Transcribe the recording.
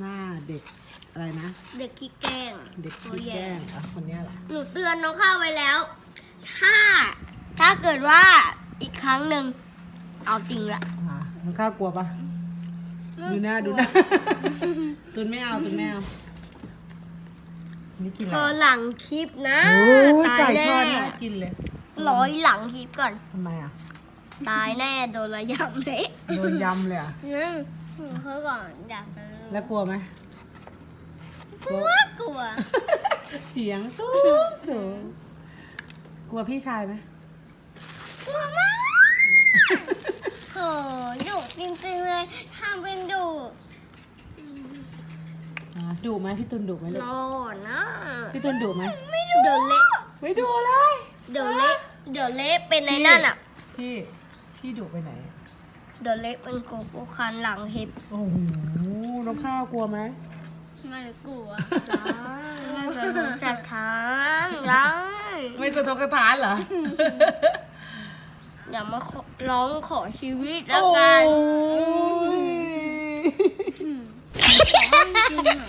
หน้าเด็กอะไรนะ เด็กขี้แกล้งเด็กตัวที่ใหญ่แกล้งอะคนเนี้ยเหรอหนูเตือนน้องข้าวไว้แล้ว ถ้าถ้าเกิดว่าอีกครั้งหนึ่งเอาจริงละอะมันข้าวกลัวปะดูหน้าดูหน้าตุนไม่เอาตุนไม่เอานี่กินพอะอไรหลังคลิปนะโอ้ยตาไก่ยแน่ทอดน่ากินเลยร้อยหลังคลิปก่อน ทำไมอะตายแน่โดนระยำเละโดนยำเลยอะ นั่งเขาก่อนอยากจะแล้วกลัวไหม กลัวกลัว เสียงสูงสูงกลัวพี่ชายไหมกลัวมากโหดุจริงๆเลยทำเป็นดุอะดุไหมพี่ตุนดุไหมลูโนกนะพี่ตุนดุไหมเดี๋ยวเละไม่ดุเลย เดี๋ยวเละเดี๋ยวเละเป็นในนั่นอะ พี่พี่ดุไปไหน เดี๋ยวเละเป็นโกโก้คันหลังเห็บโอ้โหน้องข้าวกลัวไหมไม่กลัวไม่เป็นไรจัดทานได้ไม่สะทกสะท้านเหรอ อย่ามาขอร้องขอชีวิตแล้วกันโอ้ยขอบ้างจริงอะ